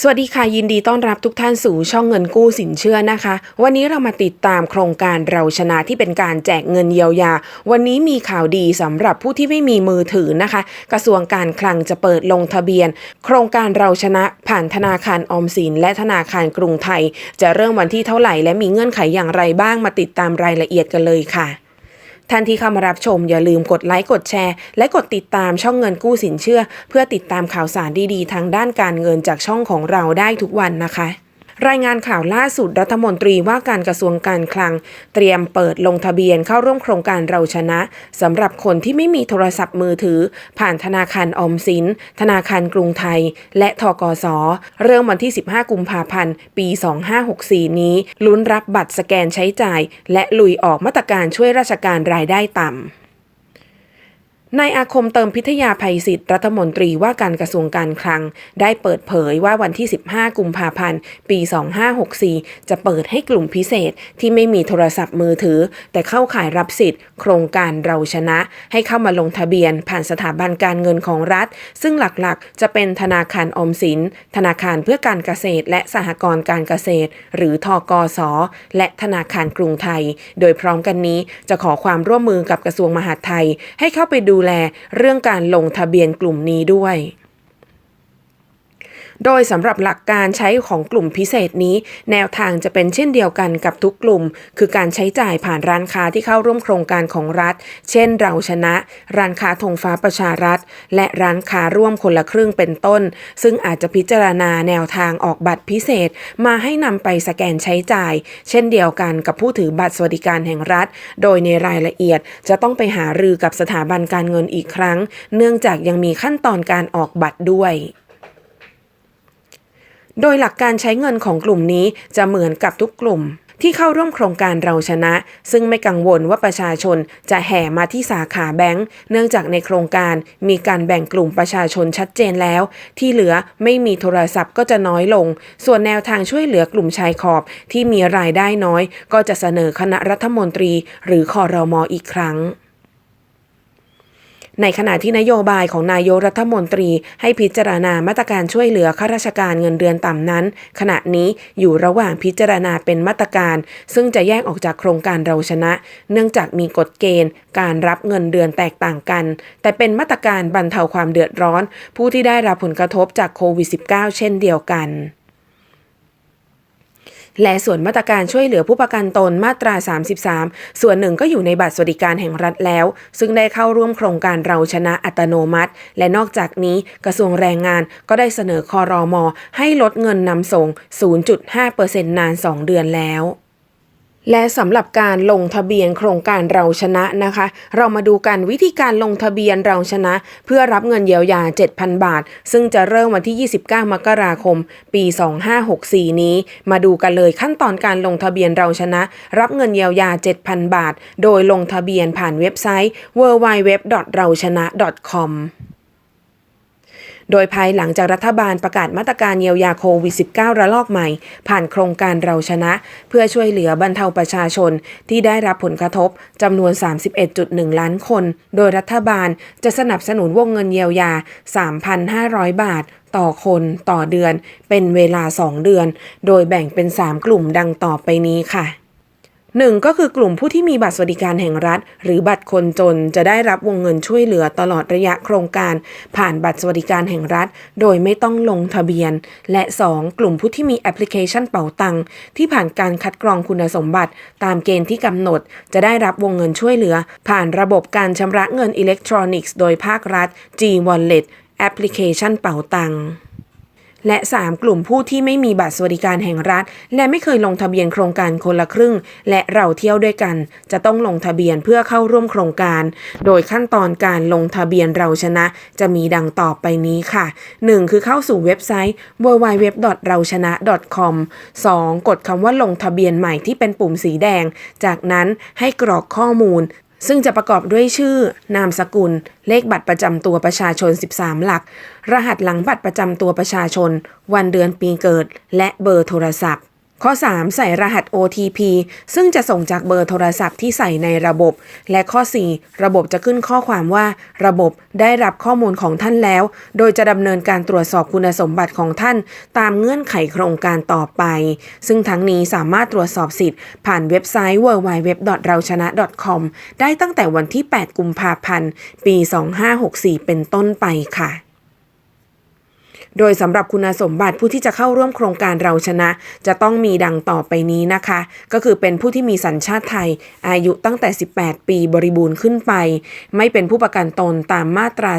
สวัสดีค่ะ ยินดีต้อนรับทุกท่านสู่ช่องเงินกู้สินเชื่อนะคะ วันนี้เรามาติดตามโครงการเราชนะที่เป็นการแจกเงินเยียวยา วันนี้มีข่าวดีสำหรับผู้ที่ไม่มีมือถือนะคะ กระทรวงการคลังจะเปิดลงทะเบียน โครงการเราชนะผ่านธนาคารออมสิน และธนาคารกรุงไทย จะเริ่มวันที่เท่าไหร่และมีเงื่อนไขอย่างไรบ้างมาติดตามรายละเอียดกันเลยค่ะ ท่านที่เข้ามารับชมอย่าลืมกดไลค์กดแชร์ และกดติดตามช่องเงินกู้สินเชื่อ เพื่อติดตามข่าวสารดีๆ ทางด้านการเงินจากช่องของเราได้ทุกวันนะคะ รายงานข่าวล่าสุดรัฐมนตรีว่าการกระทรวงการคลัง เตรียมเปิดลงทะเบียนเข้าร่วมโครงการเราชนะสำหรับคนที่ไม่มีโทรศัพท์มือถือ ผ่านธนาคารออมสิน ธนาคารกรุงไทย และทกส เริ่มวันที่ 15 กุมภาพันธ์ ปี 2564 นี้ ลุ้นรับบัตรสแกนใช้จ่าย และลุยออกมาตรการช่วยราชการรายได้ต่ำ นายอาคมเติมพิทยาภัยศิษย์รัฐมนตรีว่าการกระทรวงการคลัง ได้เปิดเผยว่าวันที่ 15 กุมภาพันธ์ ปี 2564 จะเปิดให้กลุ่มพิเศษที่ไม่มีโทรศัพท์มือถือ แต่เข้าข่ายรับสิทธิ์ โครงการเราชนะ ให้เข้ามาลงทะเบียนผ่านสถาบันการเงินของรัฐ ซึ่งหลักๆ จะเป็นธนาคารอมสิน ธนาคารเพื่อการเกษตร และสหกรณ์การเกษตร หรือทกส และธนาคารกรุงไทย โดยพร้อมกันนี้จะขอความร่วมมือกับกระทรวงมหาดไทย ให้เข้าไปดูลเรื่องการลงทะเบียนกลุ่มนี้ด้วย โดยสำหรับหลักการใช้ของกลุ่มพิเศษนี้ แนวทางจะเป็นเช่นเดียวกันกับทุกกลุ่ม คือการใช้จ่ายผ่านร้านค้าที่เข้าร่วมโครงการของรัฐ เช่นเราชนะ ร้านค้าธงฟ้าประชารัฐ และร้านค้าร่วมคนละครึ่งเป็นต้น ซึ่งอาจจะพิจารณาแนวทางออกบัตรพิเศษ มาให้นำไปสแกนใช้จ่าย เช่นเดียวกันกับผู้ถือบัตรสวัสดิการแห่งรัฐ โดยในรายละเอียดจะต้องไปหารือกับสถาบันการเงินอีกครั้ง เนื่องจากยังมีขั้นตอนการออกบัตรด้วย โดยหลักการใช้เงินของกลุ่มนี้จะเหมือนกับทุกกลุ่ม ที่เข้าร่วมโครงการเราชนะ ซึ่งไม่กังวลว่าประชาชนจะแห่มาที่สาขาแบงค์เนื่องจากในโครงการมีการแบ่งกลุ่มประชาชนชัดเจนแล้ว ที่เหลือไม่มีโทรศัพท์ก็จะน้อยลง ส่วนแนวทางช่วยเหลือกลุ่มชายขอบที่มีรายได้น้อย ก็จะเสนอคณะรัฐมนตรี หรือคอรมออีกครั้ง ในขณะที่นโยบายของนายกรัฐมนตรี ให้พิจารณามาตรการช่วยเหลือข้าราชการเงินเดือนต่ำนั้น ขณะนี้อยู่ระหว่างพิจารณาเป็นมาตรการ ซึ่งจะแยกออกจากโครงการเราชนะ เนื่องจากมีกฎเกณฑ์ การรับเงินเดือนแตกต่างกัน แต่เป็นมาตรการบรรเทาความเดือดร้อน ผู้ที่ได้รับผลกระทบจากโควิด -19 เช่นเดียวกัน และส่วนมาตรการช่วยเหลือผู้ประกันตนมาตรา 33 ส่วนหนึ่งก็อยู่ในบัตรสวัสดิการแห่งรัฐแล้ว ซึ่งได้เข้าร่วมโครงการเราชนะอัตโนมัติ และนอกจากนี้กระทรวงแรงงานก็ได้เสนอคอรอมอให้ลดเงินนำส่ง 0.5%นาน 2 เดือนแล้ว และสำหรับการลงทะเบียนโครงการเราชนะนะคะ เรามาดูกันวิธีการลงทะเบียนเราชนะ เพื่อรับเงินเยียวยา 7,000 บาท ซึ่งจะเริ่มวันที่ 29 มกราคม ปี 2564 นี้ มาดูกันเลยขั้นตอนการลงทะเบียนเราชนะ รับเงินเยียวยา 7,000 บาท โดยลงทะเบียนผ่านเว็บไซต์ www.rauchana.com โดยภายหลังจากรัฐบาลประกาศมาตรการเยียวยาโควิด -19 ระลอกใหม่ ผ่านโครงการเราชนะ เพื่อช่วยเหลือบรรเทาประชาชนที่ได้รับผลกระทบจำนวน 31.1 ล้านคน โดยรัฐบาลจะสนับสนุนวงเงินเยียวยา 3,500 บาท ต่อคนต่อเดือน เป็นเวลา 2 เดือน โดยแบ่งเป็น 3 กลุ่มดังต่อไปนี้ค่ะ หนึ่งก็คือกลุ่มผู้ที่มีบัตรสวัสดิการแห่งรัฐ หรือบัตรคนจนจะได้รับวงเงินช่วยเหลือตลอดระยะโครงการ ผ่านบัตรสวัสดิการแห่งรัฐ โดยไม่ต้องลงทะเบียน และ 2 กลุ่มผู้ที่มีแอปพลิเคชันเป๋าตังที่ผ่านการคัดกรองคุณสมบัติ ตามเกณฑ์ที่กำหนด จะได้รับวงเงินช่วยเหลือ ผ่านระบบการชำระเงินอิเล็กทรอนิกส์ โดยภาครัฐ G-Wallet แอปพลิเคชันเป๋าตัง และ 3 กลุ่มผู้ที่ไม่มีบัตรสวัสดิการแห่งรัฐ และไม่เคยลงทะเบียนโครงการคนละครึ่ง และเราเที่ยวด้วยกัน จะต้องลงทะเบียนเพื่อเข้าร่วมโครงการ โดยขั้นตอนการลงทะเบียนเราชนะ จะมีดังต่อไปนี้ค่ะ 1. คือเข้าสู่เว็บไซต์ www.rauchana.com 2. กดคำว่าลงทะเบียนใหม่ที่เป็นปุ่มสีแดง จากนั้นให้กรอกข้อมูล ซึ่งจะประกอบด้วยชื่อ นามสกุล เลขบัตรประจำตัวประชาชน 13 หลัก รหัสหลังบัตรประจำตัวประชาชน วันเดือนปีเกิด และเบอร์โทรศัพท์ ข้อ 3 ใส่รหัส OTP ซึ่งจะส่งจากเบอร์โทรศัพท์ที่ใส่ในระบบ และข้อ 4 ระบบจะขึ้นข้อความว่า ระบบได้รับข้อมูลของท่านแล้ว โดยจะดำเนินการตรวจสอบคุณสมบัติของท่าน ตามเงื่อนไขโครงการต่อไป ซึ่งทั้งนี้สามารถตรวจสอบสิทธิ์ ผ่านเว็บไซต์ www.rauchana.com ได้ตั้งแต่วันที่ 8 กุมภาพันธ์ ปี 2564 เป็นต้นไปค่ะ โดยสำหรับคุณสมบัติผู้ที่จะเข้าร่วมโครงการเราชนะ จะต้องมีดังต่อไปนี้นะคะ ก็คือเป็นผู้ที่มีสัญชาติไทย อายุตั้งแต่ 18 ปีบริบูรณ์ขึ้นไป ไม่เป็นผู้ประกันตนตามมาตรา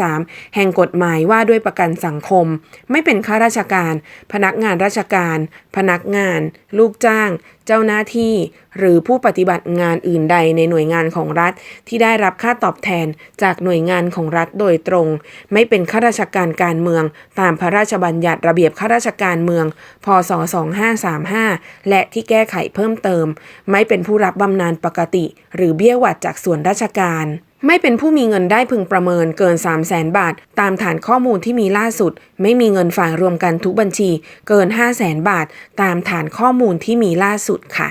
33 แห่งกฎหมายว่าด้วยประกันสังคม ไม่เป็นข้าราชการ พนักงานราชการ พนักงาน ลูกจ้าง เจ้าหน้าที่ หรือผู้ปฏิบัติงานอื่นใดในหน่วยงานของรัฐ ที่ได้รับค่าตอบแทนจากหน่วยงานของรัฐโดยตรง ไม่เป็นข้าราชการการเมืองตามพระราชบัญญัติระเบียบข้าราชการเมือง พศ 2535 และที่แก้ไขเพิ่มเติม ไม่เป็นผู้รับบำนาญปกติ หรือเบี้ยหวัดจากส่วนราชการไม่เป็นผู้มีเงินได้พึงประเมินเกิน 3 0 0แสนบาท ตามฐานข้อมูลที่มีล่าสุด ไม่มีเงินฝากรวมกันทุกบัญชีเกิน 5 0 0แสนบาท ตามฐานข้อมูลที่มีล่าสุดค่ะ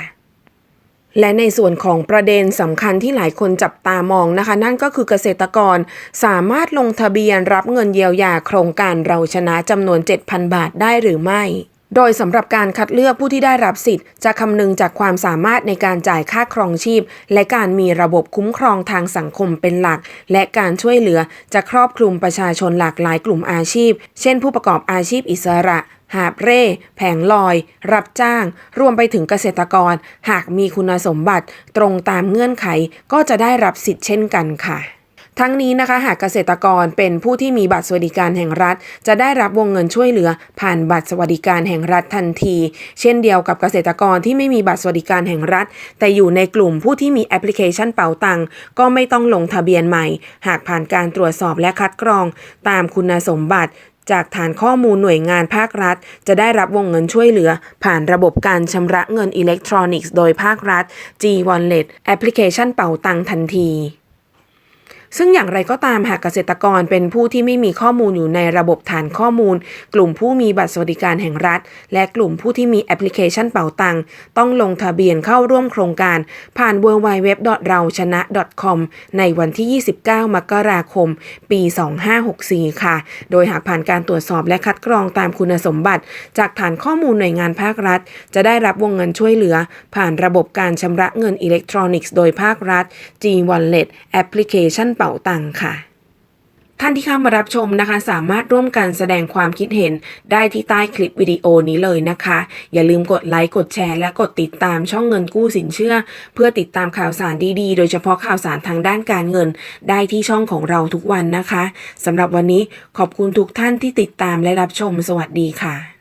และในส่วนของประเด็นสำคัญที่หลายคนจับตามองนะคะ นั่นก็คือเกษตรกรสามารถลงทะเบียนรับเงินเยียวยาโครงการเราชนะจำนวน 7,000 บาทได้หรือไม่ โดยสำหรับการคัดเลือกผู้ที่ได้รับสิทธิ์ จะคำนึงจากความสามารถในการจ่ายค่าครองชีพ และการมีระบบคุ้มครองทางสังคมเป็นหลัก และการช่วยเหลือจะครอบคลุมประชาชนหลากหลายกลุ่มอาชีพ เช่น ผู้ประกอบอาชีพอิสระ หาบเร่ แผงลอย รับจ้าง รวมไปถึงเกษตรกร หากมีคุณสมบัติตรงตามเงื่อนไขก็จะได้รับสิทธิ์เช่นกันค่ะ ทั้งนี้นะคะหากเกษตรกรเป็นผู้ที่มีบัตรสวัสดิการแห่งรัฐ จะได้รับวงเงินช่วยเหลือ ผ่านบัตรสวัสดิการแห่งรัฐทันที เช่นเดียวกับเกษตรกรที่ไม่มีบัตรสวัสดิการแห่งรัฐ แต่อยู่ในกลุ่มผู้ที่มีแอปพลิเคชันเป๋าตังก็ไม่ต้องลงทะเบียนใหม่ หากผ่านการตรวจสอบและคัดกรอง ตามคุณสมบัติจากฐานข้อมูลหน่วยงานภาครัฐ จะได้รับวงเงินช่วยเหลือ ผ่านระบบการชำระเงินอิเล็กทรอนิกส์โดยภาครัฐ G-Wallet แอปพลิเคชันเป๋าตังทันที ซึ่งอย่างไรก็ตามหากเกษตรกรเป็นผู้ที่ไม่มีข้อมูลอยู่ในระบบฐานข้อมูล กลุ่มผู้มีบัตรสวัสดิการแห่งรัฐ และกลุ่มผู้ที่มีแอปพลิเคชันเป๋าตังต้องลงทะเบียนเข้าร่วมโครงการผ่าน w w w เราชนะ .com ในวันที่ 29 มกราคม ปี 2564 ค่ะ โดยหากผ่านการตรวจสอบและคัดกรองตามคุณสมบัติ จากฐานข้อมูลหน่วยงานภาครัฐ จะได้รับวงเงินช่วยเหลือ ผ่านระบบการชำระเงินอิเล็กทรอนิกส์โดยภาครัฐ G-Wallet แอปพลิเคชันเป๋าตังค่ะ ท่านที่เข้ามารับชมนะคะ สามารถร่วมกันแสดงความคิดเห็นได้ที่ใต้คลิปวิดีโอนี้เลยนะคะ อย่าลืมกดไลค์กดแชร์และกดติดตามช่องเงินกู้สินเชื่อ เพื่อติดตามข่าวสารดีๆ โดยเฉพาะข่าวสารทางด้านการเงิน ได้ที่ช่องของเราทุกวันนะคะสำหรับวันนี้ขอบคุณทุกท่านที่ติดตามและรับชม สวัสดีค่ะ